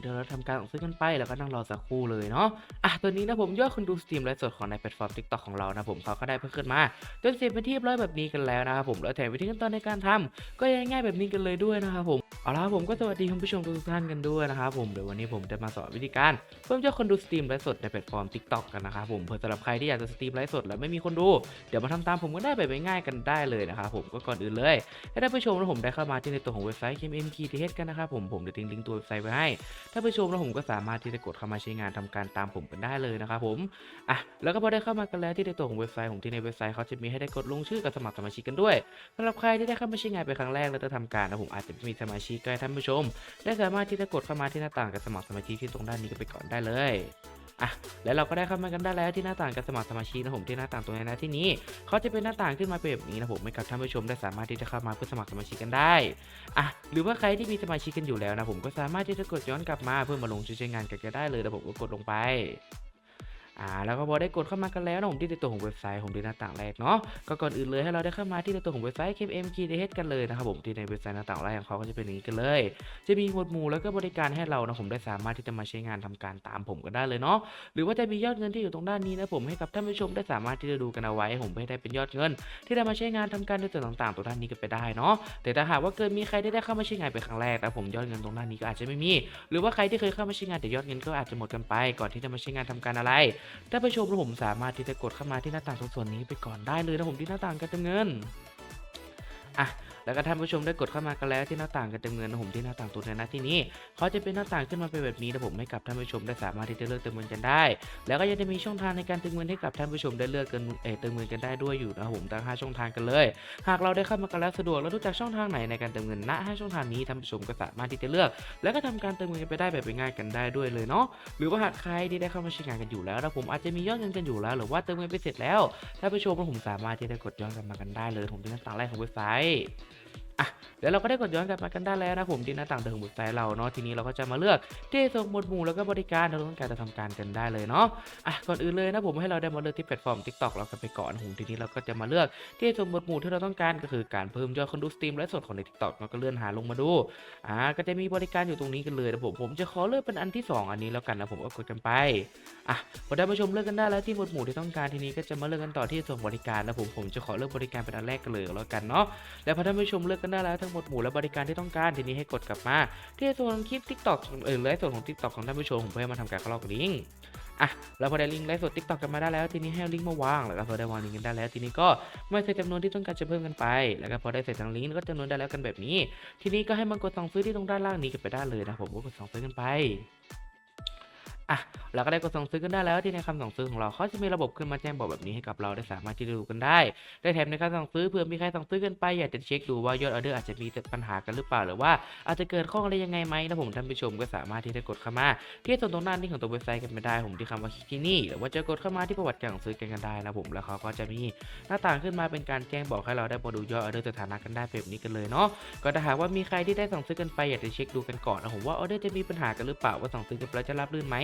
เดี๋ยวเราทำการสั่งซื้อกันไปแล้วก็นั่งรอสักครู่เลยเนาะอะตัวนี้นะผมยอดคนดูสตรีมไลฟ์สดของในแพลตฟอร์ม TikTok ของเรานะผมเขาก็ได้เพิ่มขึ้นมาจนเสร็จเป็นที่เรียบร้อยแบบนี้กันแล้วนะครับผมแล้วแถมวิธีขั้นตอนในการทำก็ง่ายๆแบบนี้กันเลยด้วยนะครับผมเอาละผมก็สวัสดีคุณผู้ชมทุกท่านกันด้วยนะครับผมเดี๋ยววันนี้ผมจะมาสอนวิธีการเพิ่มยอดคนดูสตรีมไลฟ์สดในแพลตฟอร์ม TikTok กันนะครับผมเพื่อสำหรับใครที่อยากจะสตรีมไลฟ์สดแล้วไม่มีคนดูเดี๋ยวมาทำตามผมก็ได้แบบง่ายๆกันได้เลยนะครับผมก็ก่อนอื่นเลยให้ท่านผู้ชมและผมได้เข้ามาที่ในตัวของเว็บไซต์ KMMTTH กันนะครับผมผมจะทิ้งลิงก์ตัวเว็บไซต์ไว้ให้านผู้ชมและผมก็สามารถที่จะกดเข้ามาใช้งานทำการตามผมกันได้เลยนะครับผมอะแล้วก็พอได้เข้ามากันแล้วที่ในตัวของเว็บไซต์ของที่ในเว็บไซต์เขาจะมีให้ได้กดลงชื่อกับสมัครสมาชิกกันด้วยสำหรับใครที่ได้เข้ามาใช้งานเป็นครั้งแรกแล้วจะทำการนะผมอาจจะไม่มีสมาชิกก็ให้ท่านผู้ชม ได้สามารถที่จะกดเข้ามาที่หน้าต่างกับสมัครสมาชิกที่ตรงด้านนี้กันไปก่อนได้เลย อะแล้วเราก็ได้เข้ามากันได้แล้วที่หน้าต่างการสมัครสมาชิกนะผมที่หน้าต่างตรงนี้นะที่นี้เขาจะเป็นหน้าต่างขึ้นมาเป็นแบบนี้นะผมให้กับท่านผู้ชมได้สามารถที่จะเข้ามาเพื่อสมัครสมาชิกกันได้อะหรือว่าใครที่มีสมาชิกกันอยู่แล้วนะผมก็สามารถที่จะกดย้อนกลับมาเพื่อมาลงชื่อใช้งานกันก็ได้เลยนะผมก็กดลงไป อ่าแล้วก็พอได้กดเข้ามากันแล้วนะผมที่ในตัวของเว็บไซต์ผมที่หน้าต่างแรกเนาะก็ก่อนอื่นเลยให้เราได้เข้ามาที่ในตัวของเว็บไซต์ KMKDH กันเลยนะครับผมที่ในเว็บไซต์หน้าต่างแรกของเขาก็จะเป็นอย่างนี้กันเลย จะมีหมวดหมู่แล้วก็บริการให้เรานะผมได้สามารถที่จะมาใช้งานทำการตามผมก็ได้เลยเนาะหรือว่าจะมียอดเงินที่อยู่ตรงด้านนี้นะผมให้กับท่านผู้ชมได้สามารถที่จะดูกันเอาไว้ ผมไม่ได้เป็นยอดเงิน ที่ได้มาใช้งานทำการในส่วนต่างๆตรงด้านนี้กันไปได้เนาะแต่ถ้าหากว่าเกิดมีใครได้ได้เข้ามาใช้งานเป็นครั้งแรกนะผมยอดเงินตรงด้านนี้ก็อาจจะไม่มี หรือว่าใครที่เคยเข้ามาใช้งานแต่ยอดเงินก็อาจจะหมดกันไป ก่อนที่จะมาใช้งานทำการอะไรท่านผู้ชมผมสามารถที่จะกดเข้ามาที่หน้าต่างตรงส่วนนี้ไปก่อนได้เลยนะผมที่หน้าต่างการเติมเงินอะ แล้วก็ท่านผู้ชมได้กดเข้ามากันแล้วที่หน้าต่างการเติมเงินนะผมที่หน้าต่างตัวในหน้าที่นี้เขาจะเป็นหน้าต่างขึ้นมาเป็นแบบนี้นะผมให้กับท่านผู้ชมได้สามารถที่จะเลือกเติมเงินกันได้ แล้วก็ยังจะมีช่องทางในการเติมเงินให้กับท่านผู้ชมได้เลือกกันเติมเงินกันได้ด้วยอยู่นะผมตั้ง5ช่องทางกันเลย หากเราได้เข้ามากันแล้วสะดวกและรู้จักช่องทางไหนในการเติมเงินณ5ช่องทางนี้ท่านผู้ชมก็สามารถที่จะเลือก แล้วก็ทำการเติมเงินกันไปได้แบบง่ายกันได้ด้วยเลยเนาะหรือว่าหากใครที่ได้เข้ามาใช้งานกันอยู่แล้วนะผมอาจจะมียอดเงินกันอยู่แล้ว หรือว่าเติมเงินไปเสร็จแล้วท่านผู้ชมผมสามารถที่จะกดย้อนกลับมากันได้เลยผมที่หน้าต่างแรกของเว็บไซต์ อะเดี๋ยวเราก็ได้กดย้อนกลับมากันได้แล้วนะผมที่หน้าต่างเดิมของเว็บไซต์เราเนาะทีนี้เราก็จะมาเลือกที่ส่งหมวดหมู่แล้วก็บริการเราต้องการจะทำการกันได้เลยเนาะอะก่อนอื่นเลยนะผมให้เราได้มาเลือกที่แพลตฟอร์ม TikTok เรากันไปก่อนผมทีนี้เราก็จะมาเลือกที่ส่งหมวดหมู่ที่เราต้องการก็คือการเพิ่มยอดคนดูสตรีมและสดของใน TikTok เราก็เลื่อนหาลงมาดูอ่าก็จะมีบริการอยู่ตรงนี้กันเลยนะผมผมจะขอเลือกเป็นอันที่สองอันนี้แล้วกันนะผมก็กดกันไปอะพอได้ผู้ชมเลือกกันได้แล้วที่หมวดหมู่ที่ต้องการทีนี้ก็จะมาเลือกกันต่อที่ส่งบริการนะผมผมจะขอเลือกบริการเป็นอันแรกกันเลยแล้วกันเนาะแล้วพอท่านผู้ชมเลือกกันได้แล้วทั้งหมดหมู่และบริการที่ต้องการทีนี้ให้กดกลับมา ที่ส่วนคลิป TikTok เออไลฟ์สดของ TikTok ของท่านผู้ชมผมเพื่อมาทำการกรอกลิงก์อะแล้วพอได้ลิงก์ไลฟ์สด TikTok กันมาได้แล้ว ทีนี้ให้ลิงก์มาวางแล้วก็พอได้วางลิงก์กันได้แล้ว ทีนี้ก็ไม่ใส่จำนวนที่ต้องการจะเพิ่มกันไป แล้วก็พอได้ใส่ทั้งลิงก์ก็จำนวนได้แล้วกันแบบนี้ ทีนี้ก็ให้มันกดสั่งซื้อที่ตรงด้านล่างนี้กันไปได้เลยนะผมก็กดสั่งซื้อกันไปอะ เราก็ได้กดสั่งซื้อกันได้แล้วที่ในคำสั่งซื้อของเราเขาจะมีระบบขึ้นมาแจ้งบอกแบบนี้ให้กับเราได้สามารถที่จะดูกันได้ ได้แถมในการสั่งซื้อเผื่อมีใครสั่งซื้อกันไปอยากจะเช็คดูว่ายอดออเดอร์อาจจะมีปัญหากันหรือเปล่าหรือว่าอาจจะเกิดข้ออะไรยังไงไหมนะผมท่านผู้ชมก็สามารถที่จะกดเข้ามา ที่ส่วนตรงหน้านี้ของตัวเว็บไซต์กันไม่ได้ผมที่คำว่าคลิกที่นี่หรือว่าจะกดเข้ามาที่ประวัติการสั่งซื้อกันกันได้นะผมแล้วเขาก็จะมีหน้าต่างขึ้นมาเป็นการแจ้งบอกให้เราได้มาดูยอดออเดอร์สถานะกันได้แบบนี้กันเลยเนาะก็ถ้าหากว่ามีใครที่ได้สั่งซื้อกันไปอยากจะเช็คดูกันก่อนนะผมว่าออเดอร์จะมีปัญหากันหรือเปล่าว่าสั่งซื้อกันไปแล้วจะรับรื่นไหม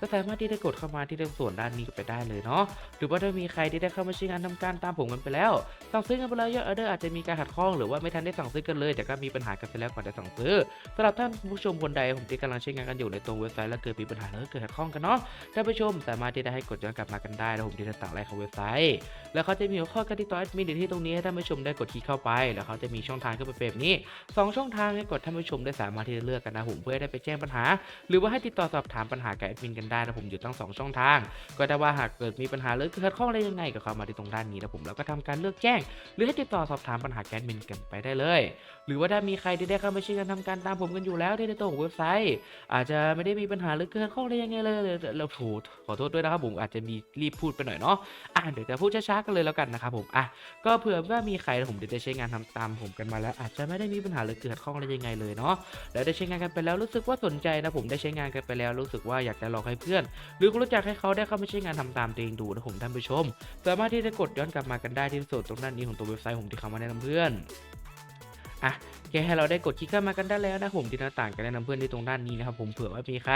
ก็สาามารถที่จะกดเข้ามาที่ตรงส่วนด้านนี้ก็ไปได้เลยเนาะหรือว่าถ้ามีใครที่ได้เข้ามาใช้งานทำการตามผมกันไปแล้ว สั่งซื้อกันไปแล้วยอดออเดอร์อาจจะมีการขัดข้องหรือว่าไม่ทันได้สั่งซื้อกันเลยแต่ก็มีปัญหากันไปแล้วก่อนจะสั่งซื้อสำหรับท่านผู้ชมคนใดผมที่กำลังใช้งานกันอยู่ในตรงเว็บไซต์แล้วเกิดมีปัญหาแล้วเกิดขัดข้องกันเนาะท่านผู้ชมสามารถที่จะให้กดย้อนกลับมากันได้แล้วผมที่หน้าต่างแรกของเว็บไซต์ แล้วเขาจะมีหัวข้อกันที่ตัวแอดมินอยู่ที่ตรงนี้ให้ท่านผู้ชมได้กดคลิกเข้าไป แล้วเขาจะมีช่องทางขึ้นไปแบบนี้สองช่องทางให้กดท่านผู้ชมได้สามารถที่จะเลือกกันนะผมเพื่อได้ไปแจ้งปัญหา หรือว่าให้ติดต่อสอบถามปัญหากับแอดมินกันได้นะผมอยู่ทั้งสองช่องทาง ก็ได้ว่าหากเกิดมีปัญหาหรือเกิดข้องอะไรยังไงก็เข้ามาที่ตรงด้านนี้นะผมแล้วก็ทำการเลือกแจ้ง หรือให้ติดต่อสอบถามปัญหาแกดมินกันไปได้เลย หรือว่าถ้ามีใครที่ได้เข้ามาช่วยกันทำการตามผมกันอยู่แล้วที่ในตัวของเว็บไซต์ อาจจะไม่ได้มีปัญหาหรือเกิดข้องอะไรยังไงเลยเราโถขอโทษด้วยนะครับผมอาจจะมีรีบพูดไปหน่อยเนาะอะเดี๋ยวจะพูดช้าๆกันเลยแล้วกันนะครับผมอะก็เผื่อว่ามีใครผมได้ใช้งานทำตามผมกันมาแล้ว อาจจะไม่ได้มีปัญหาหรือเกิดข้องอะไรยังไงเลยเนาะแล้วได้ใช้งานกันไปแล้วรู้สึกว่าสนใจนะผมได้ใช้งานกันไปแล้วรู้สึกว่าอยากจะลองให้เพื่อนหรือคุณรู้จักให้เขาได้เข้ามาใช้งานทำตามตัวเองดูนะผมท่านผู้ชม สามารถที่จะกดย้อนกลับมากันได้ที่ส่วนตรงด้านนี้ของตัวเว็บไซต์ผมที่เขามาแนะนำเพื่อน อะแค่ให้เราได้กดคลิกเข้ามากันได้แล้วนะผมที่หน้าต่างก็แนะนำเพื่อนที่ตรงด้านนี้นะครับผมเผื่อว่ามีใคร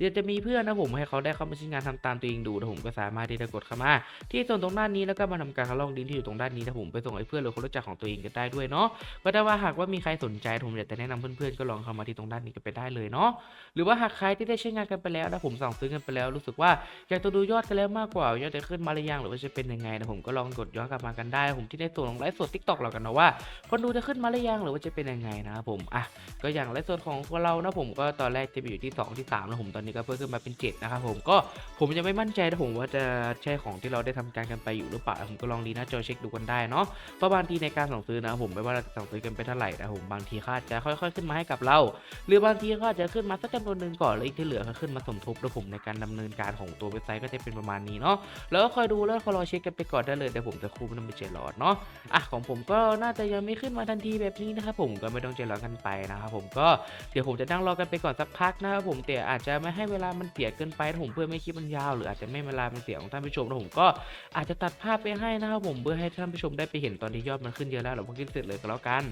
อยากจะมีเพื่อนนะผมให้เขาได้เข้ามาใช้งานทำตามตัวเองดูนะผมก็สามารถที่จะกดเข้ามา ที่ส่วนตรงด้านนี้แล้วก็มาทำการคัดลอกลิงก์ที่อยู่ตรงด้านนี้นะผมไปส่งให้เพื่อนหรือคนรู้จักของตัวเองกันได้ด้วยเนาะก็ถ้ว่าหากว่ามีใครสนใจผมอยากจะแนะนำเพื่อนๆก็ลองเข้ามาที่ตรงด้านนี้กันไปได้เลยเนาะหรือว่าหากใครที่ได้ใช้งานกันไปแล้วนะผมสั่งซื้อกันไปแล้วรู้สึกว่าอยากจะดูยอดกันแล้วมากกว่ายอดจะขึ้นมาหรือยังหรือว่าจะเป็นยังไงนะผมก็ลองกดย้อนกลับมากันได้ ผมที่ได้ส่วนของไลฟ์สดทิกตอกเรากันนะว่าคนดูจะขึ้นมาหรือยังหรือว่าจะเป็นยังไงนะครับผมอะก็อย่างไลฟ์สดของพวกเรานะผมก็ตอนแรกจะไปอยู่ที่สองที่สามนะผมตอนนี้ก็เพิ่มขึ้นมาเป็นเจ็ดนะครับผมก็ผมยังไม่มั่นใจนะผมว่าจะใช่ของที่เราได้ทำการกันไปอยู่หรือเปล่าผมก็ลองดีหน้าจอเช็คดูกันได้เนาะเพราะบางทีในการสั่งซื้อนะผมไม่ว่าเราจะสั่งซื้อกันไปเท่าไหร่นะผมบางทีเขาจะค่อย ๆ ขึ้นมาให้กับเรา หรือบางทีเขาอาจะขึ้นมาสักจำนวนหนึ่งก่อนแล้วอีกที่เหลือก็ขึ้นมาสมทบนะผมในการดำเนินการของตัวเว็บไซต์ก็จะเป็นประมาณนี้เนาะแล้วก็คอยดูแล้วคอยรอเช็คกันไปก่อนได้เลยเดี๋ยวผมจะคูม่ต้องไปเจรอดเนาะอะของผมก็น่าจะยังไม่ขึ้นมาทันทีแบบนี้นะครับผมก็ไม่ต้องใจร้อนกันไปนะครับผมก็เดี๋ยวผมจะนั่งรอกันไปก่อนสักพักนะครับผมแต่อาจจะไม่ให้เวลามันเสียเกินไปผมเพื่อไม่ให้คลิปมันยาว หรืออาจจะไม่เวลามันเสียของท่านผู้ชมนะผมก็อาจจะตัดภาพไปให้นะครับผมเพื่อให้ท่านผู้ชมได้ไปเห็นตอนที่ยอดมันขึ้นเยอะแล้วหราเพิ่งขึ้นเสร็จเลยก็แล้วกัน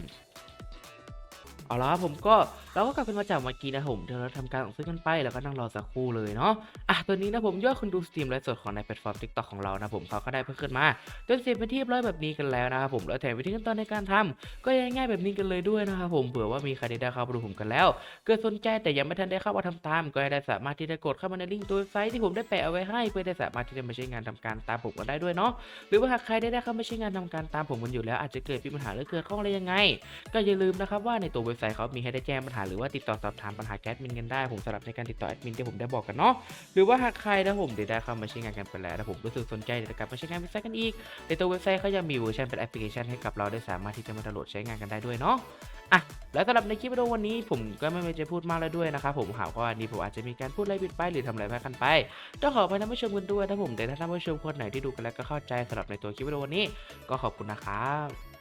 เอาละครับผมก็เราก็กลับเป็นมาจากเมื่อกี้นะผมเดี๋ยวเราทำการสั่งซื้อกันไปแล้วก็นั่งรอสักครู่เลยเนาะอะตัวนี้นะผมยอดคนดูสตรีมไลฟ์สดของในแพลตฟอร์ม TikTok ของเรานะผมเขาก็ได้เพิ่มขึ้นมาจนเสร็จเป็นที่เรียบร้อยแบบนี้กันแล้วนะครับผมแล้วแถมวิธีขั้นตอนในการทำก็ง่ายๆแบบนี้กันเลยด้วยนะครับผมเผื่อว่ามีใครได้เข้ามาดูผมกันแล้ว เกิดสนใจแต่ยังไม่ทันได้เข้ามาทำตาม ก็ได้สามารถที่จะกดเข้ามาในลิงก์ตัวเว็บไซต์ที่ผมได้แปะเอาไว้ให้ เพื่อได้สามารถที่จะมาใช้งานทำการตามผมกันได้ด้วยเนาะหรือว่าหากใครได้ได้เข้ามาใช้งานทำการตามผมกันอยู่แล้วอาจจะเกิดมีปัญหาหรือเกิดข้องอะไรยังไง ก็อย่าลืมนะครับว่าในตัวเว็บต์เขามีให้ได้แจ้งปัญหาหรือว่าติดต่อสอบถามปัญหาแกดมินกันได้ผมสำหรับในการติดต่อแอดมินที่ผมได้บอกกันเนาะหรือว่าหากใครนะผมได้ได้เข้ามาใช้งานกันไปแล้วนะผมรู้สึกสนใจอยากจะกลับมาใช้งานเว็บไซต์กันอีกในตัวเว็บไซต์เขายังมีเวอร์ชันเป็นแอปพลิเคชันให้กับเราได้สามารถที่จะมาดาวน์โหลดใช้งานกันได้ด้วยเนาะอะแล้วสำหรับในคลิปวิดีโอวันนี้ผมก็ไม่จะพูดมากแล้วด้วยนะครับผมหากว่าวันนี้ผมอาจจะมีการพูดอะไรผิดไปหรือทำอะไรพลาดกันไปต้องขออภัยท่านผู้ชมกันด้วยนะผมแต่ถ้าท่านผู้ชมคนไหนที่ดูกันแล้วก็เข้าใจสำหรับในตัวคลิปวิดีโอวันนี้ ก็ขอบคุณนะครับ